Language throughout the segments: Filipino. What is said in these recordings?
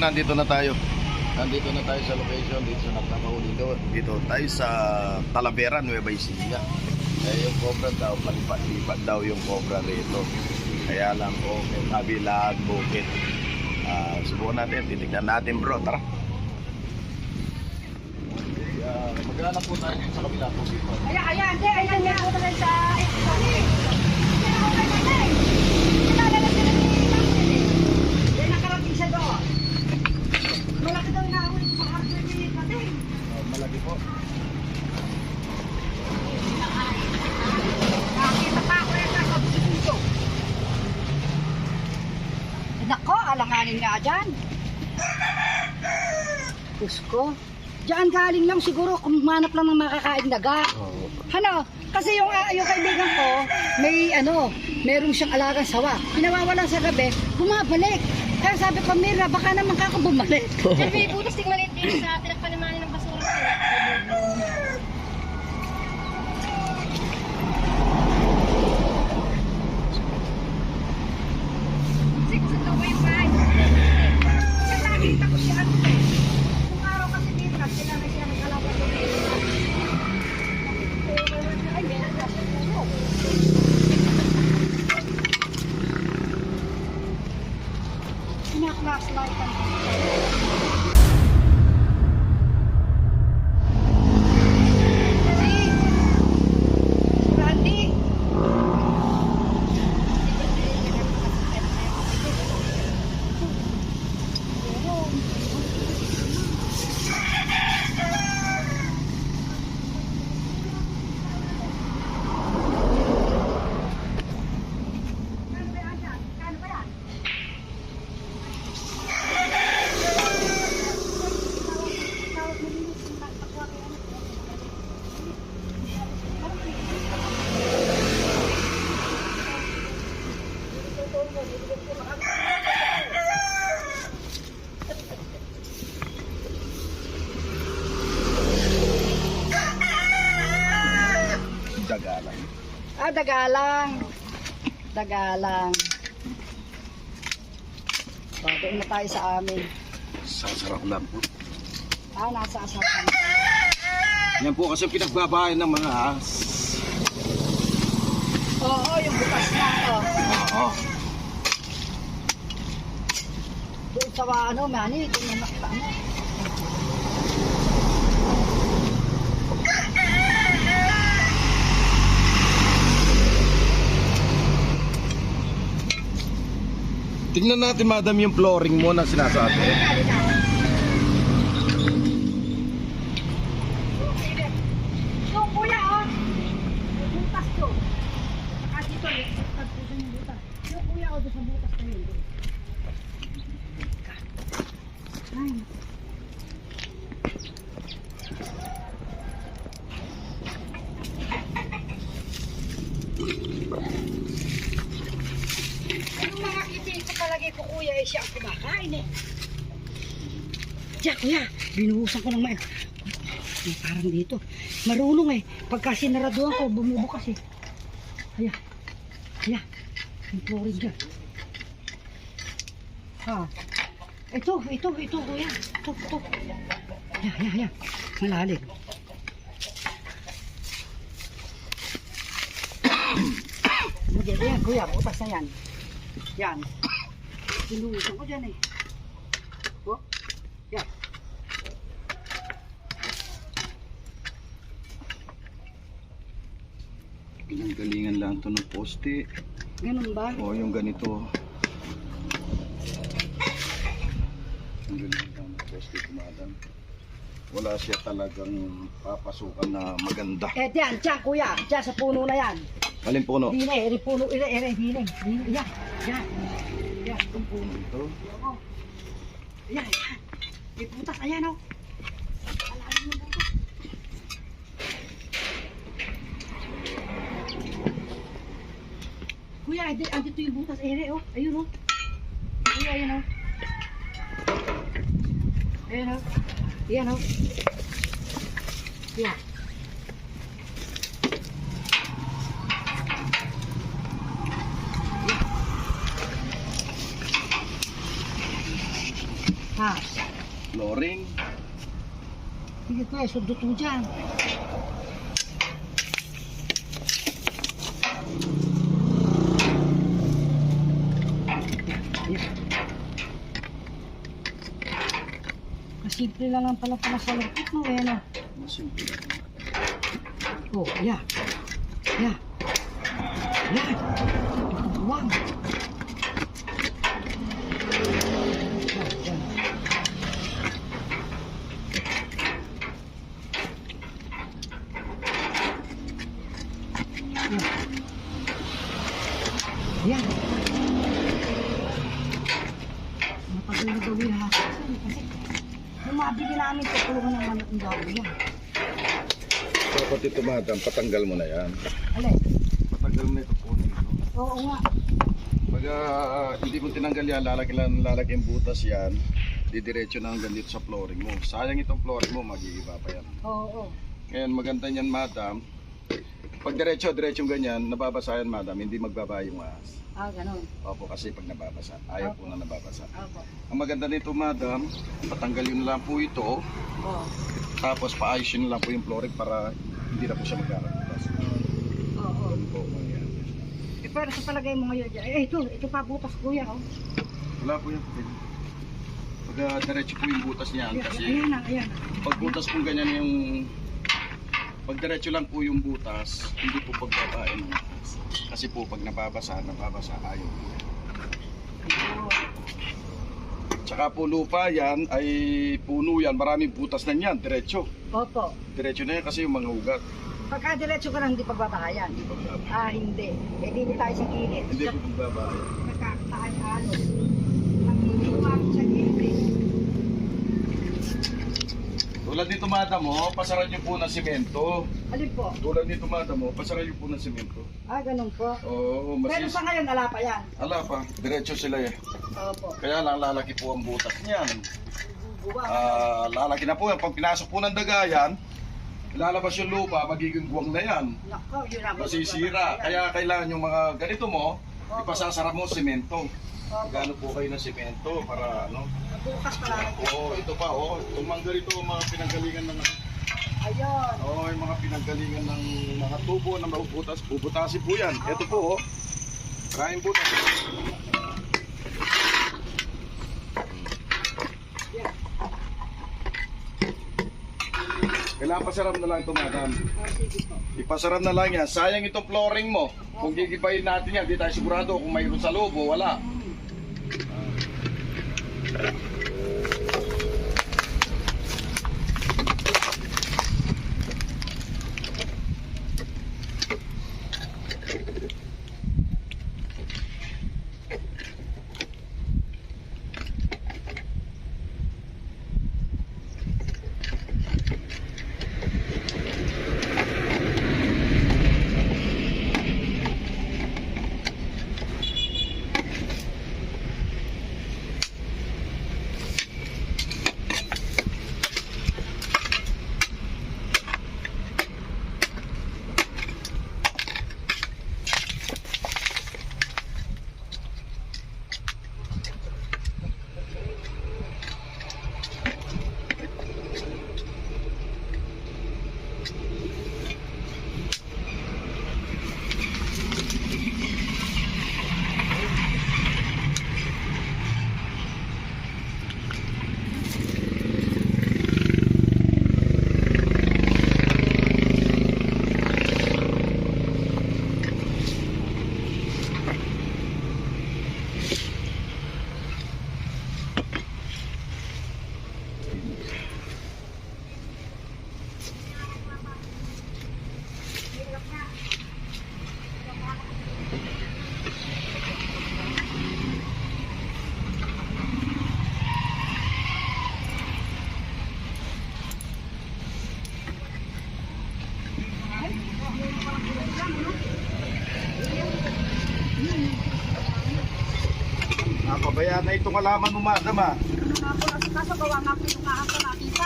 nandito na tayo. Nandito na tayo sa location dito sa Nagkakauli doon. Dito tayo sa Talavera, Nueva Ecija. Eh, yung cobra daw, palipat-lipat daw yung cobra rito. Kaya lang po, may kabilang bukit. Ah, subukan natin, titignan natin bro, tara. Uh, Maghanap po tayo sa kabila po dito. Ayan, ayan, hindi, ayan, meron ko talaga sa Italy. Yan ako kay Nanay. Kilala na sila ni Nanay. Yan, nakarating siya doon. Malaki daw na ako sa hardware ni Nanay. Malaki po. Ako Nako, alanganin nga dyan. Diyos ko. Diyan galing lang siguro, kumanap lang ng makakain daga. Oh. Ano? Kasi yung, ah, yung kaibigan ko, may ano, merong siyang alagang sawa. Pinawawala sa gabi, bumabalik. Kaya sabi ko, Mira, baka naman kako bumalik. Diyan may butas ting maliit din sa tinagpanimanan ng basura sila. Kasi gusto ko yung guys. Kasi nakita ko siya. Kung araw kasi dito, sila na siya nagkalaban ko dito. Ay, meron na siya puno. Pinaklaslightan ko siya. Si Randy. Dagalan. Ah, dagalang. Dagalang. Doon na tayo sa amin. Sasarap lang po. Ah, nasa asapan. Yan po kasi pinagbabayan ng mga as. Oo, yung bukas na to. Oo. Doon sa ano, mani, doon na nakita mo. Tingnan natin madam yung flooring mo na sinasabi. Yung kuya, oh. Yung butas to. Saka dito, yung butas to yung butas. Yung kuya, oh, doon sa butas na yun. Ay. Yung mga kibig ko kuya, eh, siya kumakain eh. Diyan, kuya, binuhusan ko ng may... Ay, parang dito. Marunong eh. Pagka sinaraduhan ko, bumubukas eh. Ayan. Ayan. Yung chlorine dyan. Ha. Ito, ito, ito, kuya. Ito, ito. Ayan, ayan, ayan. Malalim. Ayan, kuya. Butas na yan. Yan. Binuhusan ko dyan eh. Oh. Yan. Pinanggalingan lang to ng poste. Ganun ba? O yung ganito. Ang galing lang ng poste ko madam. Wala siya talagang papasukan na maganda. Eh, diyan, diyan, kuya. Diyan, sa puno na yan. Alin po no? Dine, eri puno, eri, eri, dine. Dine, yan, yan. Yan, itong puno. Ito. Oo. Yan, yan. May butas, ayan, oh. Alalim yung butas. Kuya, andi, andito yung butas, eri, oh. Ayun, oh. Kuya, ayun, oh. Ayun, oh. Yan, oh. Yan. Ha? Flooring. Sige kuya, sundot mo dyan. Simple lang lang pala pala sa lupit mo eh, no? Simple lang. Oh, yeah. Yeah. Yeah. Wow. Yan. Matagal na gawin ha. Kasi yung mabili namin tutulungan ng manok ng gawin yan. Dapat ito madam, patanggal mo na yan. Alay, Patanggal mo na ito po. oo nga. Pag ah, hindi mo tinanggal yan, lalaki lang lalaki yung butas yan. Didiretso na hanggang dito sa flooring mo. Sayang itong flooring mo, mag-iiba pa yan. Oo, oo. Ngayon, maganda niyan, madam. Pag diretso, diretso ganyan, nababasa yan, madam, hindi magbaba yung ahas. Ah, ganun. Opo, kasi pag nababasa, ayaw po na nababasa. Opo. Ang maganda nito, madam, patanggalin na lang po ito, Oo. tapos paayusin lang po yung flooring para hindi na po siya magkakabutas. Oo. Ganun po mangyayari. Eh, pero sa palagay mo ngayon dyan, eh, ito, ito pa butas kuya, oh. Wala po yan. Pag ah, diretso po yung butas niyan, Ayan, kasi ayan na, ayan. pag butas po ganyan yung pag diretso lang po yung butas, hindi po pagbabain. Kasi po pag nababasa, nababasa ayaw po. Tsaka po lupa yan ay puno yan, maraming butas na yan, diretso. Opo. Diretso na yan kasi yung mga ugat. Pagka diretso ka lang, hindi pagbabahayan. Hindi pagbabayan. Ah, hindi. Eh, dito tayo sa gilid. Hindi po pagbabayan. Nagkakataan-ano. Nagkakataan sa gilid. Tulad nito madam mo, pasaran niyo po ng simento. Alin po? Tulad nito madam mo, pasaran niyo po ng simento. Ah, ganun po. Oo, Pero masis. sa ngayon, ala pa yan. Ala pa, diretso sila eh. Opo. Kaya lang lalaki po ang butas niyan. Buwa. Ah, lalaki na po yan. Pag pinasok po ng dagayan, lalabas yung lupa, magiging guwang na yan. Nako, yun ang Masisira. Kaya kailangan yung mga ganito mo, ipasasara mo semento. Gano po kayo ng semento para ano? Bukas pala. Oo, ito pa oh. Itong mangga rito, mga pinanggalingan ng Ayun. oh, yung mga pinanggalingan ng mga tubo na mabubutas, bubutasin po yan. Ito po oh. Kain butas. Kailangan pasaram na lang ito, madam. Ah, po. Ipasaram na lang yan. Sayang itong flooring mo. Kung gigibayin natin yan, di tayo sigurado kung mayroon sa loob o wala. Napabayaan na itong alaman mo, madam ah. Nga po, kasi kaso gawa nga po yung video,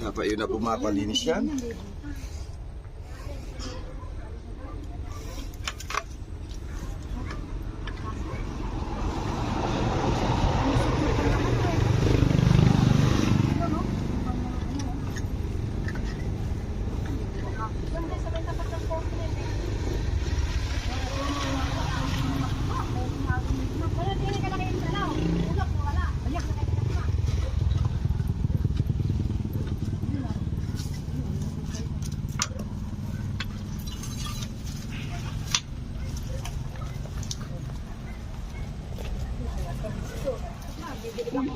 ano? pa yun na pumapalinis yan.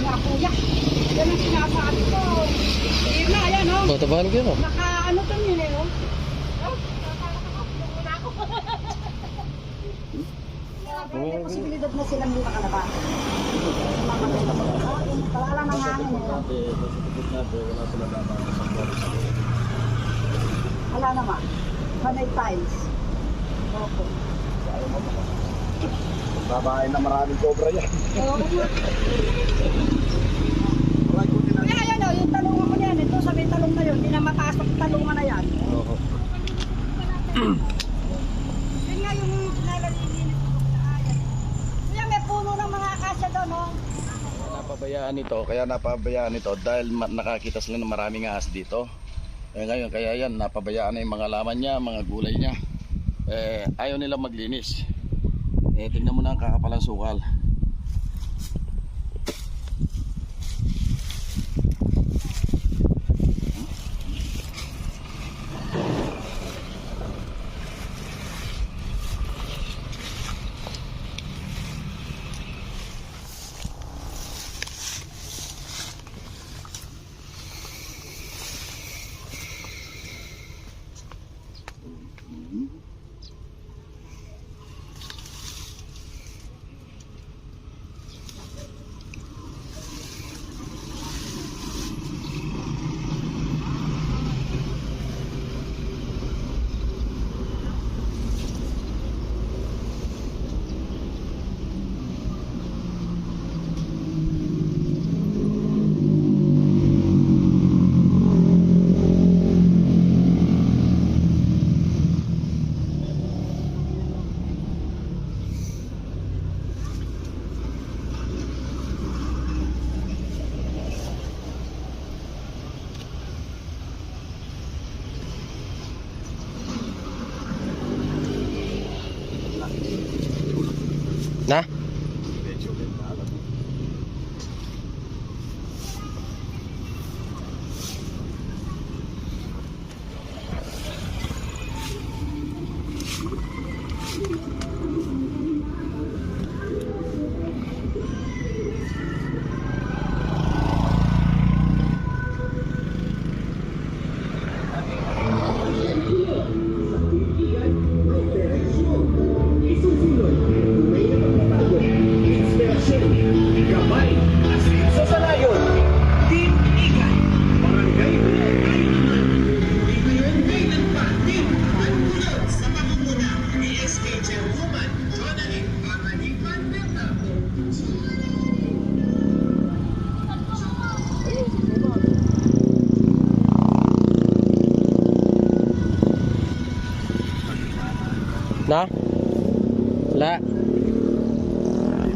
Nga kuya. Yan ang sinasabi ko. Yan na, yan oh. Tatabahan ko yun oh. Naka ano to yun eh oh. May posibilidad na silang hindi makalabas. Wala lang ng hangin eh. Wala naman. Panay tiles. Okay. Babae na maraming cobra yan. Oo nga. Kaya yan oh, yung talungan ko niyan, ito sa may talong na yun, hindi na mataas ang talungan na yan. Oo. Yun nga yung nilalilinis ko sa ayan. May puno ng mga akasya doon, oh. Napabayaan ito, kaya napabayaan ito dahil nakakita sila ng maraming ahas dito. Eh ngayon, kaya yan, napabayaan na yung mga laman niya, mga gulay niya. Eh, ayaw nila maglinis. Eh, tingnan mo na ang kakapalang sukal.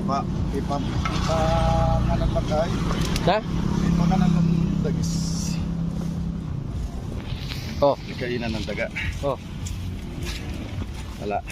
Ipa, ipa, ipa nga ng pagkain. Na? Ipa nga ng dagis. Oh. Ikainan ng daga. Oh. Wala.